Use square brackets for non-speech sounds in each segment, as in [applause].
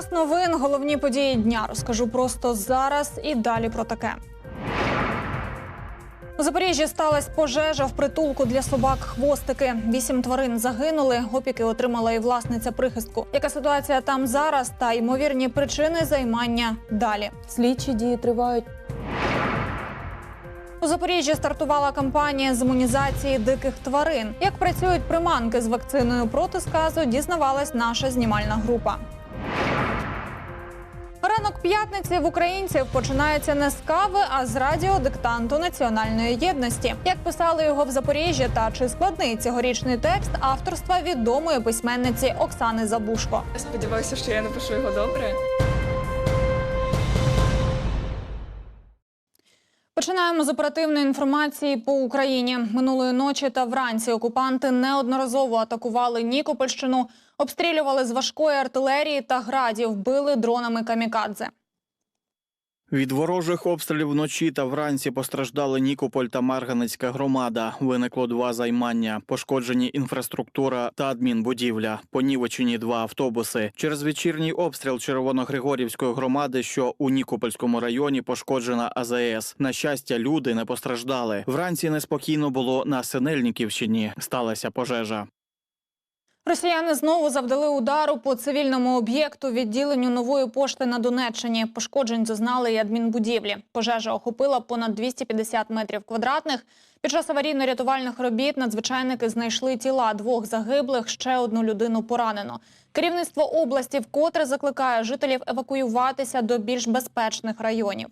Час новин, головні події дня розкажу просто зараз і далі про таке. У Запоріжжі сталася пожежа в притулку для собак хвостики. Вісім тварин загинули. Опіки отримала і власниця прихистку. Яка ситуація там зараз та ймовірні причини займання далі? Слідчі дії тривають. У Запоріжжі стартувала кампанія з імунізації диких тварин. Як працюють приманки з вакциною проти сказу, дізнавалась наша знімальна група. Ранок п'ятниці в українців починається не з кави, а з радіодиктанту національної єдності. Як писали його в Запоріжжі, та чи складний цьогорічний текст авторства відомої письменниці Оксани Забушко. Я сподіваюся, що я напишу його добре. Починаємо з оперативної інформації по Україні. Минулої ночі та вранці окупанти неодноразово атакували Нікопольщину, обстрілювали з важкої артилерії та градів, били дронами камікадзе. Від ворожих обстрілів вночі та вранці постраждали Нікополь та Марганецька громада. Виникло два займання: пошкоджені інфраструктура та адмінбудівля. Понівечені два автобуси. Через вечірній обстріл Червоногригорівської громади, що у Нікопольському районі пошкоджена АЗС. На щастя, люди не постраждали. Вранці неспокійно було на Синельниківщині. Сталася пожежа. Росіяни знову завдали удару по цивільному об'єкту відділенню нової пошти на Донеччині. Пошкоджень зазнали й адмінбудівлі. Пожежа охопила понад 250 метрів квадратних. Під час аварійно-рятувальних робіт надзвичайники знайшли тіла двох загиблих, ще одну людину поранено. Керівництво області вкотре закликає жителів евакуюватися до більш безпечних районів.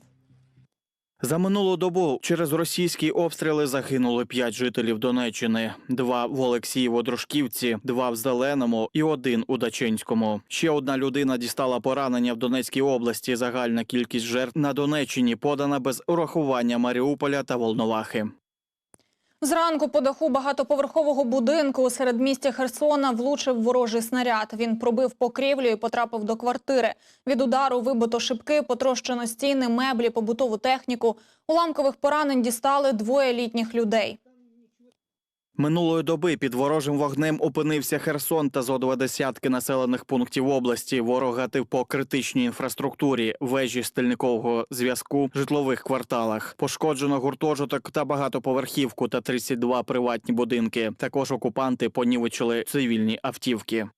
За минулу добу через російські обстріли загинули п'ять жителів Донеччини: два в Олексієво-Дружківці, два в Зеленому і один у Дачинському. Ще одна людина дістала поранення в Донецькій області. Загальна кількість жертв на Донеччині подана без урахування Маріуполя та Волновахи. Зранку по даху багатоповерхового будинку у середмісті Херсона влучив ворожий снаряд. Він пробив покрівлю і потрапив до квартири. Від удару вибито шибки, потрощено стіни, меблі, побутову техніку. Уламкових поранень дістали двоє літніх людей. Минулої доби під ворожим вогнем опинився Херсон та зо два десятки населених пунктів області. Ворог гатив по критичній інфраструктурі, вежі стильникового зв'язку, житлових кварталах. Пошкоджено гуртожиток та багатоповерхівку та 32 приватні будинки. Також окупанти понівечили цивільні автівки.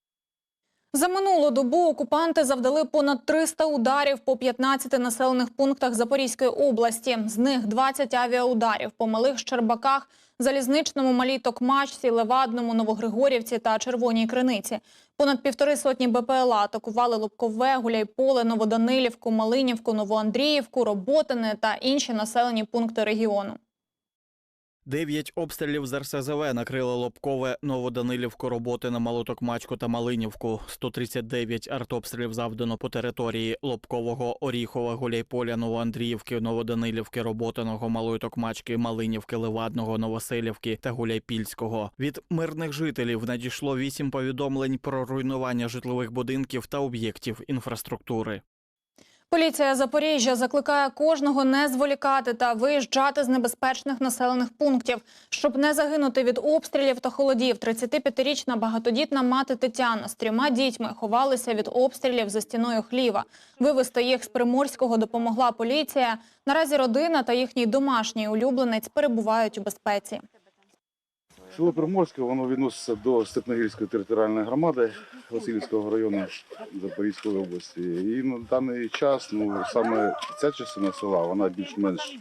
За минулу добу окупанти завдали понад 300 ударів по 15 населених пунктах Запорізької області. З них 20 авіаударів по малих Щербаках, Залізничному, Малій Токмачці, Левадному, Новогригорівці та Червоній Криниці. Понад півтори сотні БПЛА атакували Лобкове, Гуляйполе, Новоданилівку, Малинівку, Новоандріївку, Роботине та інші населені пункти регіону. Дев'ять обстрілів з РСЗВ накрили Лобкове, Новоданилівку, роботи на Малотокмачку та Малинівку. 139 артобстрілів завдано по території Лобкового, Оріхова, Гуляйполя, Новоандріївки, Новоданилівки, Роботиного, Малої Токмачки, Малинівки, Левадного, Новоселівки та Гуляйпільського. Від мирних жителів надійшло вісім повідомлень про руйнування житлових будинків та об'єктів інфраструктури. Поліція Запоріжжя закликає кожного не зволікати та виїжджати з небезпечних населених пунктів, щоб не загинути від обстрілів та холодів. 35-річна багатодітна мати Тетяна з трьома дітьми ховалися від обстрілів за стіною хліва. Вивезти їх з Приморського допомогла поліція. Наразі родина та їхній домашній улюбленець перебувають у безпеці. Село Приморське, воно відноситься до Степногірської територіальної громади Васильівського району Запорізької області. І на даний час, ну саме ця частина села, вона більш-менш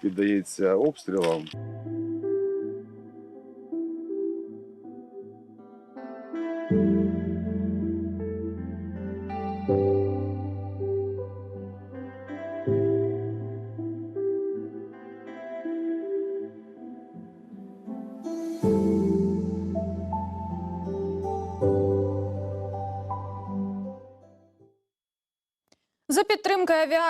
піддається обстрілам.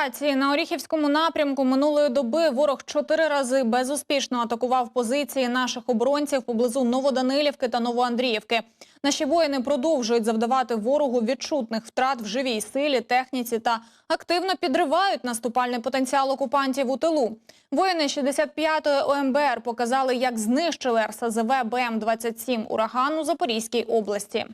Авіації на Оріхівському напрямку минулої доби ворог чотири рази безуспішно атакував позиції наших оборонців поблизу Новоданилівки та Новоандріївки. Наші воїни продовжують завдавати ворогу відчутних втрат в живій силі, техніці та активно підривають наступальний потенціал окупантів у тилу. Воїни 65-ї ОМБР показали, як знищили РСЗВ БМ-27 «Ураган» у Запорізькій області.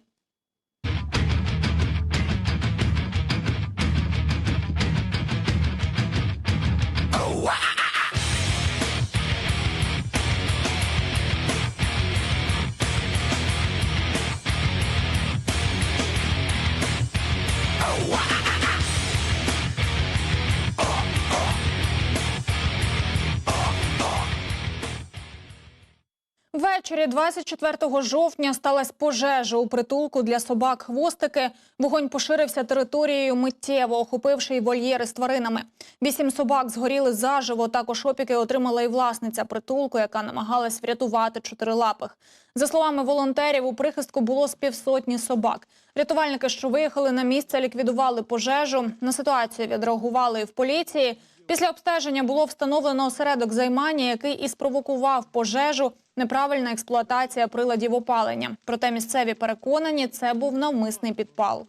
Увечері 24 жовтня сталася пожежа у притулку для собак хвостики. Вогонь поширився територією миттєво, охопивши й вольєри з тваринами. Вісім собак згоріли заживо. Також опіки отримала і власниця притулку, яка намагалась врятувати чотирилапих. За словами волонтерів, у прихистку було з півсотні собак. Рятувальники, що виїхали на місце, ліквідували пожежу. На ситуацію відреагували і в поліції. Після обстеження було встановлено осередок займання, який і спровокував пожежу. Неправильна експлуатація приладів опалення. Проте місцеві переконані, це був навмисний підпал.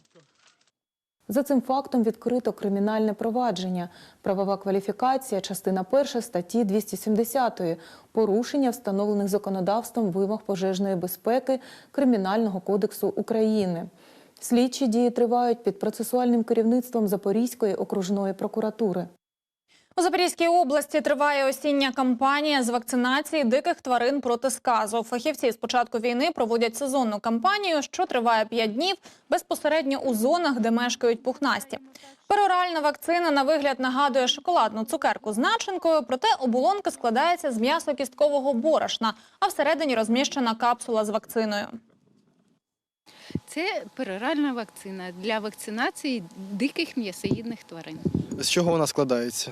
За цим фактом відкрито кримінальне провадження. Правова кваліфікація, частина 1 статті 270 порушення встановлених законодавством вимог пожежної безпеки Кримінального кодексу України. Слідчі дії тривають під процесуальним керівництвом Запорізької окружної прокуратури. У Запорізькій області триває осіння кампанія з вакцинації диких тварин проти сказу. Фахівці з початку війни проводять сезонну кампанію, що триває 5 днів безпосередньо у зонах, де мешкають пухнасті. Пероральна вакцина на вигляд нагадує шоколадну цукерку з начинкою, проте оболонка складається з м'ясо-кісткового борошна, а всередині розміщена капсула з вакциною. Це пероральна вакцина для вакцинації диких м'ясоїдних тварин. З чого вона складається?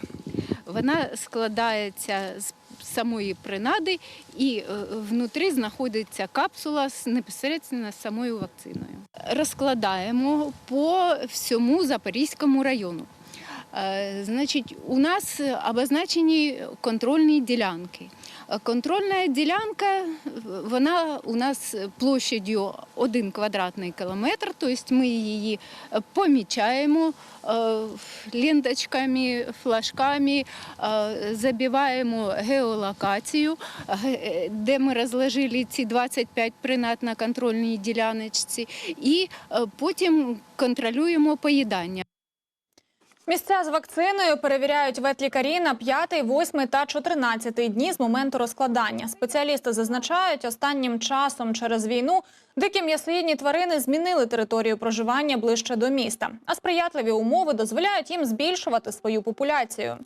Вона складається з самої принади і е, внутрі знаходиться капсула з непосередньо з самою вакциною. Розкладаємо по всьому Запорізькому району. Е, Значить, у нас обозначені контрольні ділянки. Е, Контрольна ділянка, вона у нас площадю 1 квадратний кілометр, тобто ми її помічаємо е, ленточками, флажками, забиваємо геолокацію, де ми розложили ці 25 принад на контрольній діляночці, і потім контролюємо поїдання. Місця з вакциною перевіряють ветлікарі на 5, 8 та 14 дні з моменту розкладання. Спеціалісти зазначають, останнім часом через війну дикі м'ясоїдні тварини змінили територію проживання ближче до міста, а сприятливі умови дозволяють їм збільшувати свою популяцію.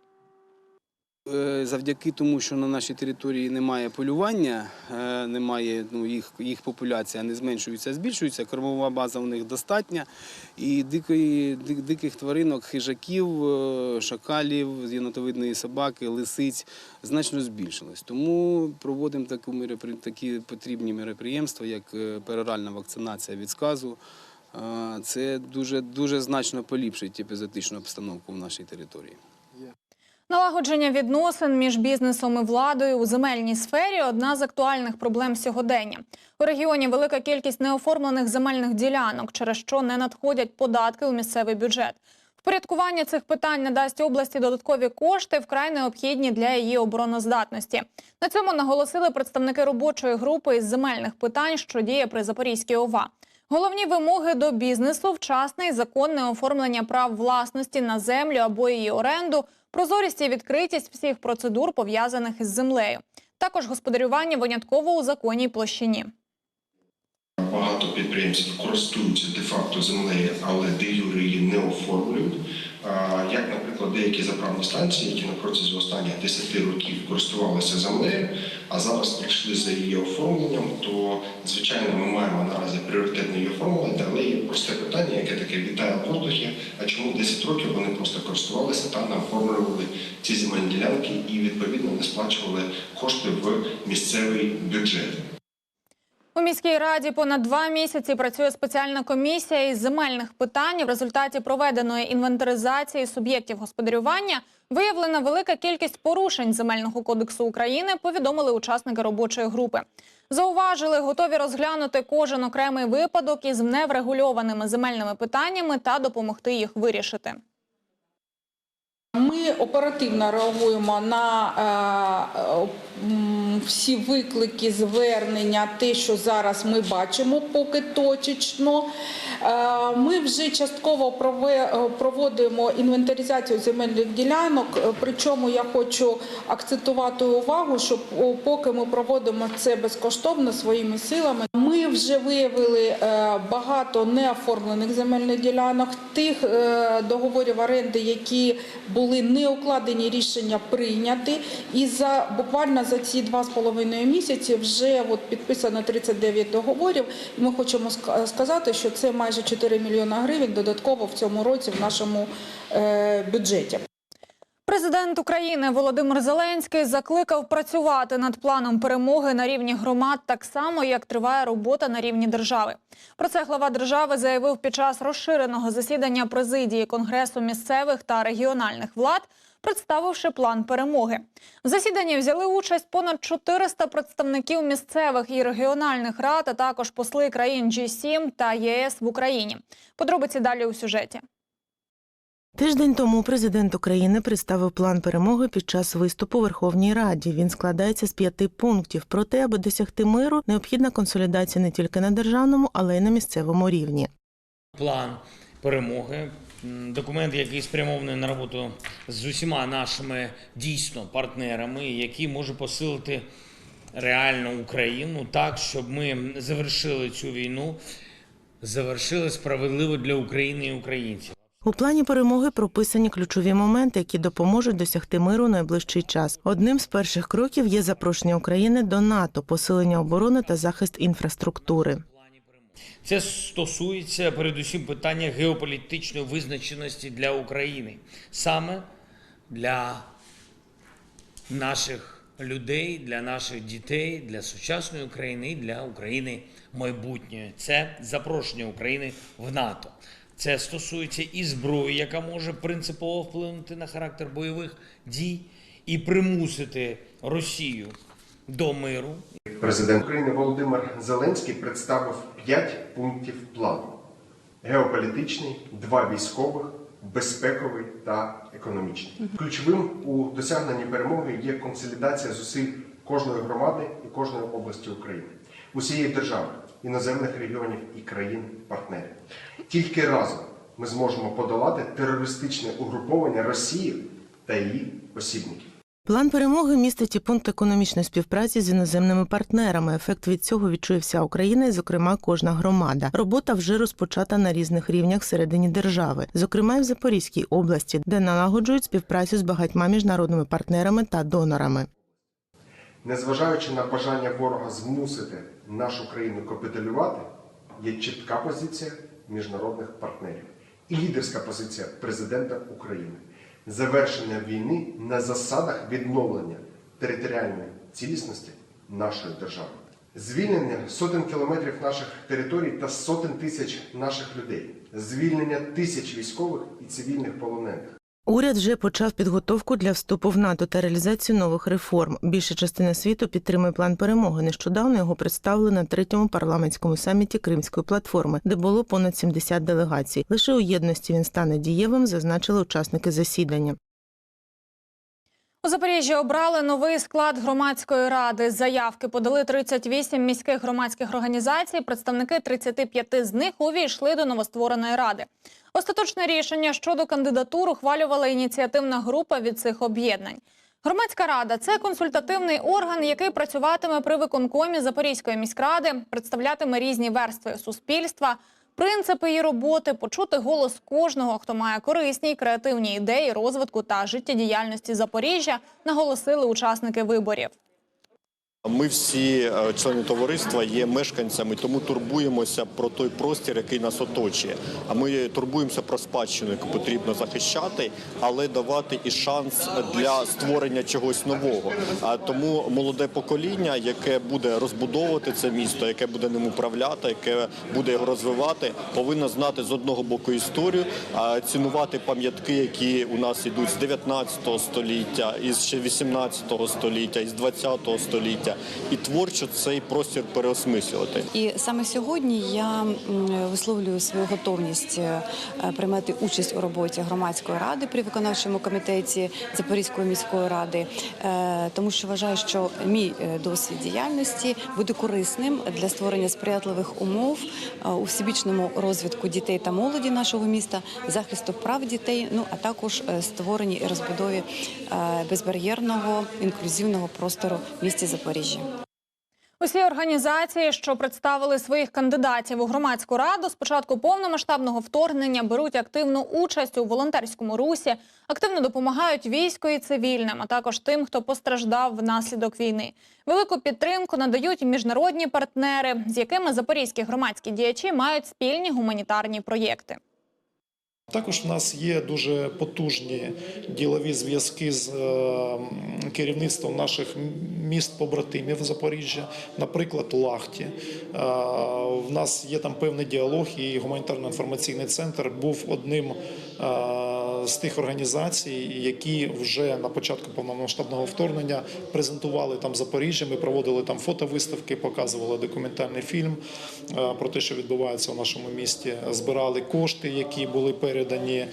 Е, Завдяки тому, що на нашій території немає полювання, е, немає ну, їх, їх популяція не зменшується, а збільшується. Кормова база у них достатня. І дикої, дик- диких тваринок, хижаків, е, шакалів, єнотовидної собаки, лисиць значно збільшилось. Тому проводимо таку такі потрібні мероприємства, як пероральна вакцинація від сказу. Це дуже, дуже значно поліпшить епізотичну обстановку в нашій території. Налагодження відносин між бізнесом і владою у земельній сфері одна з актуальних проблем сьогодення. У регіоні велика кількість неоформлених земельних ділянок, через що не надходять податки у місцевий бюджет. Впорядкування цих питань надасть області додаткові кошти, вкрай необхідні для її обороноздатності. На цьому наголосили представники робочої групи із земельних питань, що діє при Запорізькій ОВА. Головні вимоги до бізнесу вчасне і законне оформлення прав власності на землю або її оренду, прозорість і відкритість всіх процедур пов'язаних із землею. Також господарювання винятково у законній площині. Багато підприємств користуються де-факто землею, але де юри її не оформлюють. Як, наприклад, деякі заправні станції, які на протязі останніх 10 років користувалися землею, а зараз прийшли за її оформленням, то звичайно ми маємо наразі пріоритетне її оформлення, але є просте питання, яке таке вітає в воздухі. А чому 10 років вони просто користувалися та не оформлювали ці земельні ділянки і відповідно не сплачували кошти в місцевий бюджет? У міській раді понад два місяці працює спеціальна комісія із земельних питань. В результаті проведеної інвентаризації суб'єктів господарювання виявлена велика кількість порушень земельного кодексу України. Повідомили учасники робочої групи. Зауважили, готові розглянути кожен окремий випадок із неврегульованими земельними питаннями та допомогти їх вирішити. Ми оперативно реагуємо на е, всі виклики, звернення, те, що зараз ми бачимо, поки точечно. Е, Ми вже частково е, проводимо інвентаризацію земельних ділянок. Причому я хочу акцентувати увагу, що поки ми проводимо це безкоштовно своїми силами, ми вже виявили багато неоформлених земельних ділянок, тих договорів оренди, які були були неукладені рішення прийняти, І за буквально за ці два з половиною місяці вже от підписано 39 договорів. І ми хочемо сказати, що це майже 4 мільйона гривень додатково в цьому році в нашому е, бюджеті. Президент України Володимир Зеленський закликав працювати над планом перемоги на рівні громад так само, як триває робота на рівні держави. Про це глава держави заявив під час розширеного засідання президії Конгресу місцевих та регіональних влад, представивши план перемоги. В засіданні взяли участь понад 400 представників місцевих і регіональних рад, а також посли країн G7 та ЄС в Україні. Подробиці далі у сюжеті. Тиждень тому президент України представив план перемоги під час виступу Верховній Раді. Він складається з п'яти пунктів. Проте, аби досягти миру, необхідна консолідація не тільки на державному, але й на місцевому рівні. план перемоги. Документ, який спрямований на роботу з усіма нашими дійсно партнерами, який може посилити реально Україну так, щоб ми завершили цю війну, завершили справедливо для України і українців. У плані перемоги прописані ключові моменти, які допоможуть досягти миру найближчий час. Одним з перших кроків є запрошення України до НАТО, посилення оборони та захист інфраструктури. Це стосується передусім питання геополітичної визначеності для України, саме для наших людей, для наших дітей, для сучасної України і для України майбутньої. Це запрошення України в НАТО. Це стосується і зброї, яка може принципово вплинути на характер бойових дій і примусити Росію до миру, Президент України Володимир Зеленський представив п'ять пунктів плану: геополітичний, два військових, безпековий та економічний. Ключовим у досягненні перемоги є консолідація зусиль кожної громади і кожної області України, усієї держави, іноземних регіонів і країн-партнерів. Тільки разом ми зможемо подолати терористичне угруповання Росії та її посібників. План перемоги містить і пункт економічної співпраці з іноземними партнерами. Ефект від цього відчує вся Україна, і, зокрема, кожна громада. Робота вже розпочата на різних рівнях всередині держави, зокрема й в Запорізькій області, де налагоджують співпрацю з багатьма міжнародними партнерами та донорами. Незважаючи на бажання ворога змусити нашу країну капітулювати, є чітка позиція міжнародних партнерів і лідерська позиція президента України. Завершення війни на засадах відновлення територіальної цілісності нашої держави. Звільнення сотень кілометрів наших територій та сотень тисяч наших людей, звільнення тисяч військових і цивільних полонених. Уряд вже почав підготовку для вступу в НАТО та реалізацію нових реформ. Більша частина світу підтримує план перемоги. Нещодавно його представили на третьому парламентському саміті Кримської платформи, де було понад 70 делегацій. Лише у єдності він стане дієвим, зазначили учасники засідання. У Запоріжжі обрали новий склад громадської ради. Заявки подали 38 міських громадських організацій. Представники 35 з них увійшли до новоствореної ради. Остаточне рішення щодо кандидатур ухвалювала ініціативна група від цих об'єднань. Громадська рада це консультативний орган, який працюватиме при виконкомі Запорізької міськради, представлятиме різні верстви суспільства, принципи її роботи, почути голос кожного, хто має корисні і креативні ідеї розвитку та життєдіяльності Запоріжжя, наголосили учасники виборів. Ми всі е, члени товариства є мешканцями, тому турбуємося про той простір, який нас оточує. А ми турбуємося про спадщину, яку потрібно захищати, але давати і шанс для створення чогось нового. А тому молоде покоління, яке буде розбудовувати це місто, яке буде ним управляти, яке буде його розвивати, повинно знати з одного боку історію, а цінувати пам'ятки, які у нас ідуть з 19 століття, із ще 18 століття, із 20 століття, і творчо цей простір переосмислювати. І саме сьогодні я висловлюю свою готовність е, приймати участь у роботі громадської ради при виконавчому комітеті Запорізької міської ради, е, тому що вважаю, що мій е, досвід діяльності буде корисним для створення сприятливих умов у всебічному розвитку дітей та молоді нашого міста, захисту прав дітей, ну а також створенні і розбудові безбар'єрного інклюзивного простору в місті Запоріжжя. Усі організації, що представили своїх кандидатів у громадську раду, з початку повномасштабного вторгнення беруть активну участь у волонтерському русі, активно допомагають війську і цивільним, а також тим, хто постраждав внаслідок війни. Велику підтримку надають міжнародні партнери, з якими запорізькі громадські діячі мають спільні гуманітарні проєкти. Також в нас є дуже потужні ділові зв'язки з е, керівництвом наших міст-побратимів Запоріжжя, наприклад, Лахті. Е, В нас є там певний діалог, і гуманітарно-інформаційний центр був одним е, з тих організацій, які вже на початку повномасштабного вторгнення презентували там Запоріжжя. Ми проводили там фотовиставки, показували документальний фільм е, про те, що відбувається у нашому місті. Збирали кошти, які були передані е,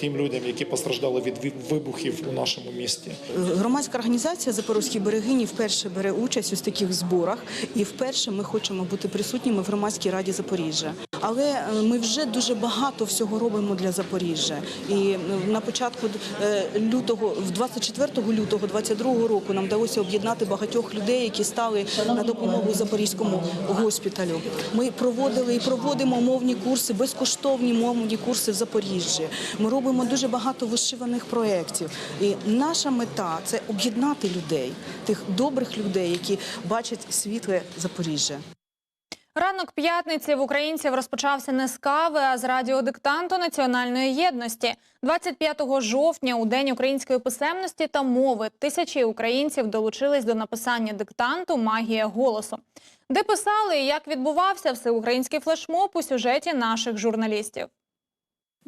тим людям, які постраждали від вибухів у нашому місті. Громадська організація Запорозькі берегині вперше бере участь у таких зборах, і вперше ми хочемо бути присутніми в громадській раді Запоріжжя. Але е, ми вже дуже багато всього робимо для Запоріжжя. І е, на початку е, лютого, в 24 лютого 22 року, нам вдалося об'єднати багатьох людей, які стали на допомогу запорізькому госпіталю. Ми проводили і проводимо мовні курси, безкоштовні мовні курси в Запоріжжі. Ми робимо дуже багато вишиваних проєктів. І наша мета це об'єднати людей, тих добрих людей, які бачать світле Запоріжжя. Ранок п'ятниці в українців розпочався не з кави, а з радіодиктанту національної єдності. 25 жовтня, у день української писемності та мови, тисячі українців долучились до написання диктанту Магія голосу. Де писали і як відбувався всеукраїнський флешмоб у сюжеті наших журналістів.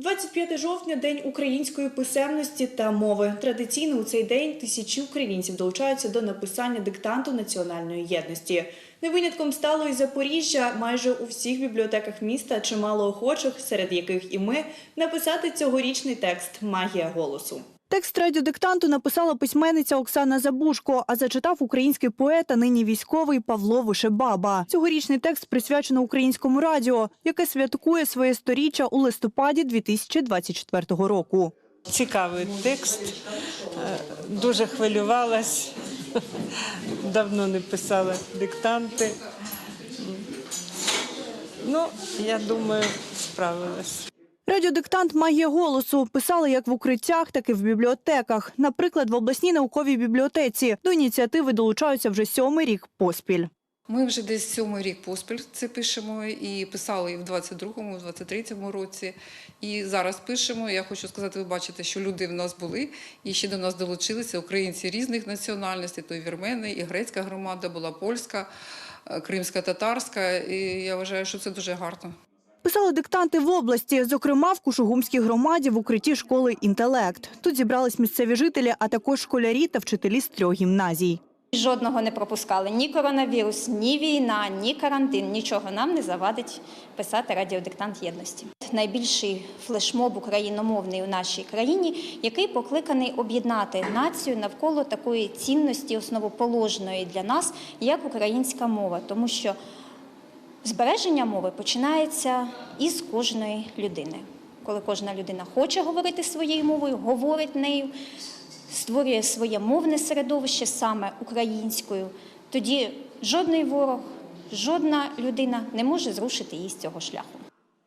25 жовтня день української писемності та мови. Традиційно у цей день тисячі українців долучаються до написання диктанту національної єдності. Не винятком стало і Запоріжжя. Майже у всіх бібліотеках міста чимало охочих, серед яких і ми, написати цьогорічний текст Магія голосу. Текст радіодиктанту написала письменниця Оксана Забушко, а зачитав український поет, а нині військовий Павло Вишебаба. Цьогорічний текст присвячено українському радіо, яке святкує своє сторіччя у листопаді 2024 року. Цікавий текст, Е, дуже хвилювалась, [laughs] давно не писала диктанти. Ну, я думаю, справилась. Радіодиктант Магія голосу писали як в укриттях, так і в бібліотеках. Наприклад, в обласній науковій бібліотеці до ініціативи долучаються вже сьомий рік поспіль. Ми вже десь сьомий рік поспіль це пишемо і писали і в 22-му, і в 23-му році. І зараз пишемо. Я хочу сказати, ви бачите, що люди в нас були і ще до нас долучилися українці різних національностей, то і вірмени, і грецька громада була польська, е, кримська, татарська. І я вважаю, що це дуже гарно. Писали диктанти в області, зокрема в Кушугумській громаді в укритті школи «Інтелект». Тут зібрались місцеві жителі, а також школярі та вчителі з трьох гімназій. Жодного не пропускали ні коронавірус, ні війна, ні карантин. Нічого нам не завадить писати радіодиктант єдності. Найбільший флешмоб україномовний у нашій країні, який покликаний об'єднати націю навколо такої цінності, основоположної для нас, як українська мова, тому що збереження мови починається із кожної людини. Коли кожна людина хоче говорити своєю мовою, говорить нею, створює своє мовне середовище саме українською, тоді жодний ворог, жодна людина не може зрушити її з цього шляху.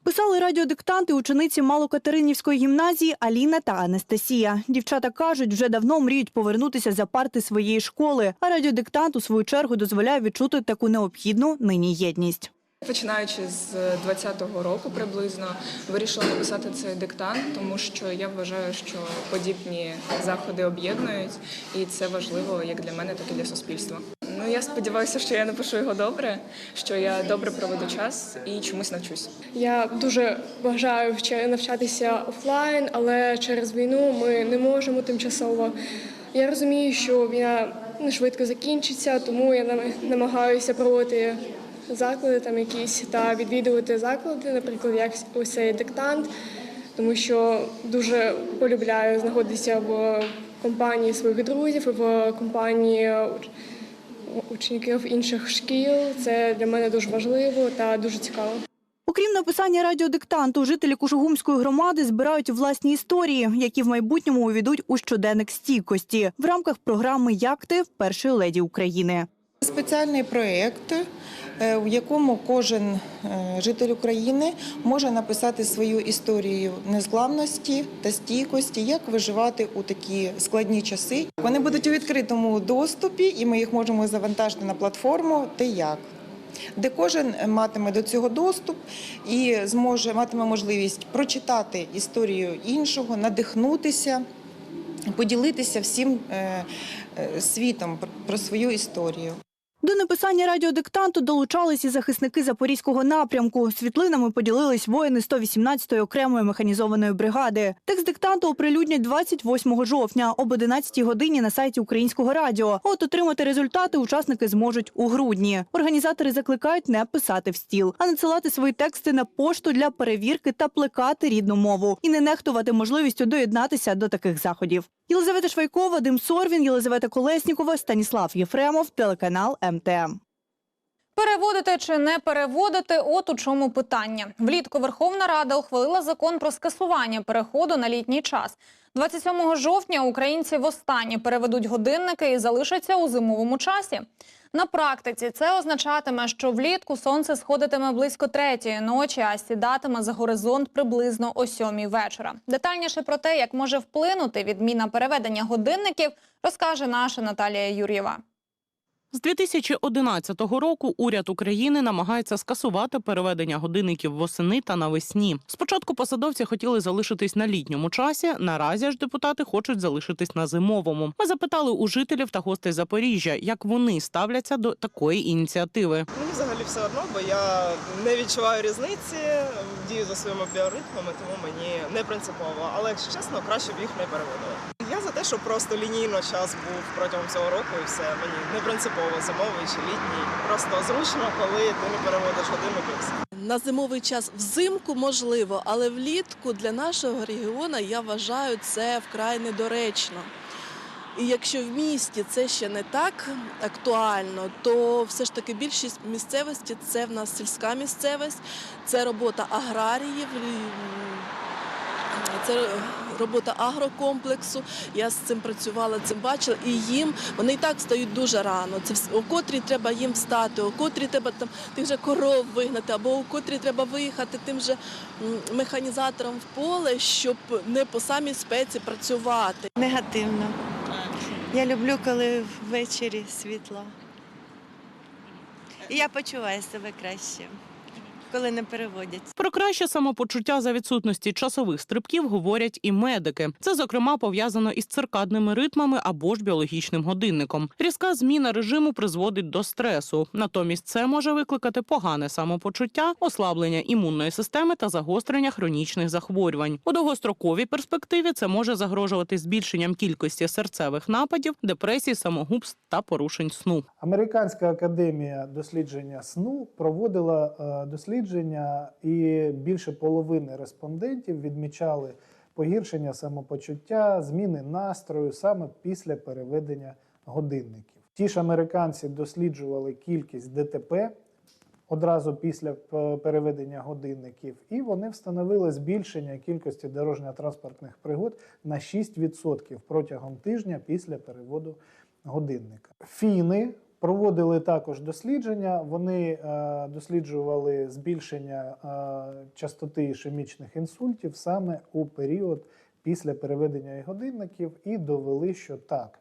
Писали радіодиктанти учениці Малокатеринівської гімназії Аліна та Анастасія. Дівчата кажуть, вже давно мріють повернутися за парти своєї школи, а радіодиктант у свою чергу дозволяє відчути таку необхідну нині єдність. Починаючи з 20-го року приблизно вирішила написати цей диктант, тому що я вважаю, що подібні заходи об'єднують, і це важливо як для мене, так і для суспільства. Ну я сподіваюся, що я напишу його добре, що я добре проведу час і чомусь навчусь. Я дуже бажаю навчатися офлайн, але через війну ми не можемо тимчасово. Я розумію, що війна не швидко закінчиться, тому я намагаюся проводити заклади там якісь та відвідувати заклади, наприклад, як ось цей диктант, тому що дуже полюбляю знаходитися в компанії своїх друзів, в компанії учнів інших шкіл. Це для мене дуже важливо та дуже цікаво. Окрім написання радіодиктанту, жителі Кушугумської громади збирають власні історії, які в майбутньому увійдуть у щоденник стійкості в рамках програми Як ти першої леді України. Спеціальний проєкт, е, в якому кожен е, житель України може написати свою історію незглавності та стійкості, як виживати у такі складні часи. Вони будуть у відкритому доступі, і ми їх можемо завантажити на платформу «Ти як», де кожен матиме до цього доступ і зможе матиме можливість прочитати історію іншого, надихнутися, поділитися всім е, світом про свою історію. До написання радіодиктанту долучались і захисники Запорізького напрямку. Світлинами поділились воїни 118-ї окремої механізованої бригади. Текст диктанту оприлюднять 28 жовтня об 11 годині на сайті Українського радіо. От отримати результати учасники зможуть у грудні. Організатори закликають не писати в стіл, а надсилати свої тексти на пошту для перевірки та плекати рідну мову і не нехтувати можливістю доєднатися до таких заходів. Єлизавета Швайкова, Дим Сорвін, Єлизавета Колеснікова, Станіслав Єфремов, телеканал МТМ. Переводити чи не переводити – от у чому питання. Влітку Верховна Рада ухвалила закон про скасування переходу на літній час. 27 жовтня українці востаннє переведуть годинники і залишаться у зимовому часі. На практиці це означатиме, що влітку сонце сходитиме близько третьої ночі, а сідатиме за горизонт приблизно о сьомій вечора. Детальніше про те, як може вплинути відміна переведення годинників, розкаже наша Наталія Юр'єва. З 2011 року уряд України намагається скасувати переведення годинників восени та навесні. Спочатку посадовці хотіли залишитись на літньому часі. Наразі ж депутати хочуть залишитись на зимовому. Ми запитали у жителів та гостей Запоріжжя, як вони ставляться до такої ініціативи. Мені взагалі все одно, бо я не відчуваю різниці, дію за своїми біоритмами, тому мені не принципово. Але якщо чесно, краще б їх не переводили. Я за те, щоб просто лінійно час був протягом цього року і все. Мені не принципово зимовий чи літній. Просто зручно, коли ти не переводиш годинник і. На зимовий час взимку можливо, але влітку для нашого регіону я вважаю це вкрай недоречно. І якщо в місті це ще не так актуально, то все ж таки більшість місцевості це в нас сільська місцевість, це робота аграріїв, це робота агрокомплексу. Я з цим працювала, цим бачила. І їм вони і так стають дуже рано. Це о котрій треба їм встати, о котрій треба там тих же коров вигнати, або о котрій треба виїхати тим же механізатором в поле, щоб не по самій спеці працювати. Негативно. Я люблю, коли ввечері світло. І я почуваю себе краще, коли не переводять. Про краще самопочуття за відсутності часових стрибків говорять і медики. Це зокрема пов'язано із циркадними ритмами або ж біологічним годинником. Різка зміна режиму призводить до стресу. Натомість це може викликати погане самопочуття, ослаблення імунної системи та загострення хронічних захворювань. У довгостроковій перспективі це може загрожувати збільшенням кількості серцевих нападів, депресій, самогубств та порушень сну. Американська академія дослідження сну проводила е, дослідження, і більше половини респондентів відмічали погіршення самопочуття, зміни настрою саме після переведення годинників. Ті ж американці досліджували кількість ДТП одразу після переведення годинників, і вони встановили збільшення кількості дорожньо-транспортних пригод на 6% протягом тижня після переводу годинника. Фіни проводили також дослідження. Вони е, досліджували збільшення е, частоти ішемічних інсультів саме у період після переведення годинників і довели, що так.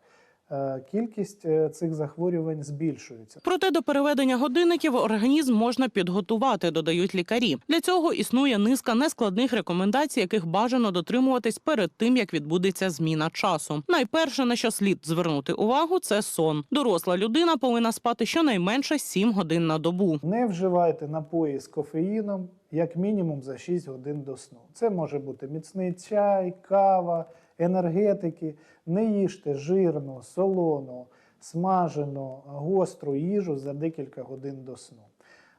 Е, Кількість е, цих захворювань збільшується. Проте до переведення годинників організм можна підготувати, додають лікарі. Для цього існує низка нескладних рекомендацій, яких бажано дотримуватись перед тим, як відбудеться зміна часу. Найперше, на що слід звернути увагу, це сон. Доросла людина повинна спати щонайменше 7 годин на добу. Не вживайте напої з кофеїном як мінімум за 6 годин до сну. Це може бути міцний чай, кава, енергетики. Не їжте жирну, солону, смажену, гостру їжу за декілька годин до сну.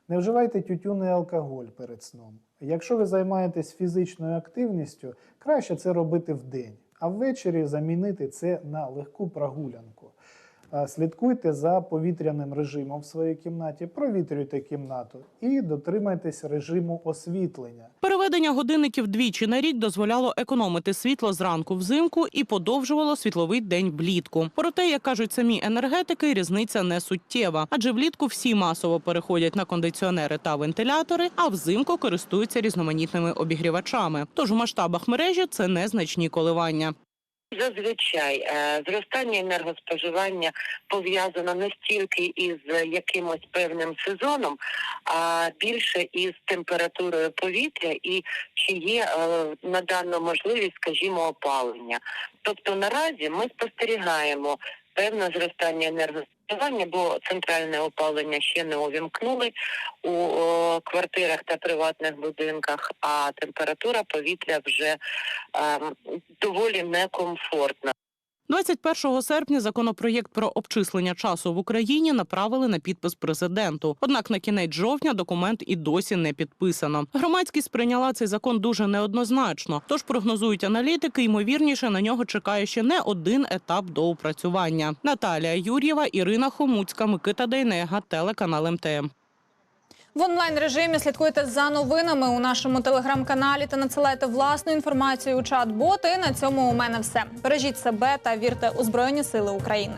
Не вживайте тютюн і алкоголь перед сном. Якщо ви займаєтесь фізичною активністю, краще це робити вдень, а ввечері замінити це на легку прогулянку. Слідкуйте за повітряним режимом в своїй кімнаті, провітрюйте кімнату і дотримайтесь режиму освітлення. Переведення годинників двічі на рік дозволяло економити світло зранку взимку і подовжувало світловий день влітку. Проте, як кажуть самі енергетики, різниця не суттєва, адже влітку всі масово переходять на кондиціонери та вентилятори, а взимку користуються різноманітними обігрівачами. Тож у масштабах мережі це незначні коливання. Зазвичай е, зростання енергоспоживання пов'язано не стільки із якимось певним сезоном, а більше із температурою повітря і чи є е, на дану можливість, скажімо, опалення. Тобто наразі ми спостерігаємо певне зростання енергоспоживання, бо центральне опалення ще не увімкнули у о, квартирах та приватних будинках, а температура повітря вже ем, доволі некомфортна. 21 серпня законопроєкт про обчислення часу в Україні направили на підпис президенту. Однак на кінець жовтня документ і досі не підписано. Громадськість сприйняла цей закон дуже неоднозначно. Тож прогнозують аналітики, ймовірніше на нього чекає ще не один етап доопрацювання. Наталія Юр'єва, Ірина Хомуцька, Микита Дейнега, телеканал МТМ. В онлайн режимі слідкуйте за новинами у нашому телеграм-каналі та надсилайте власну інформацію у чат-боти. На цьому у мене все. Бережіть себе та вірте у Збройні Сили України.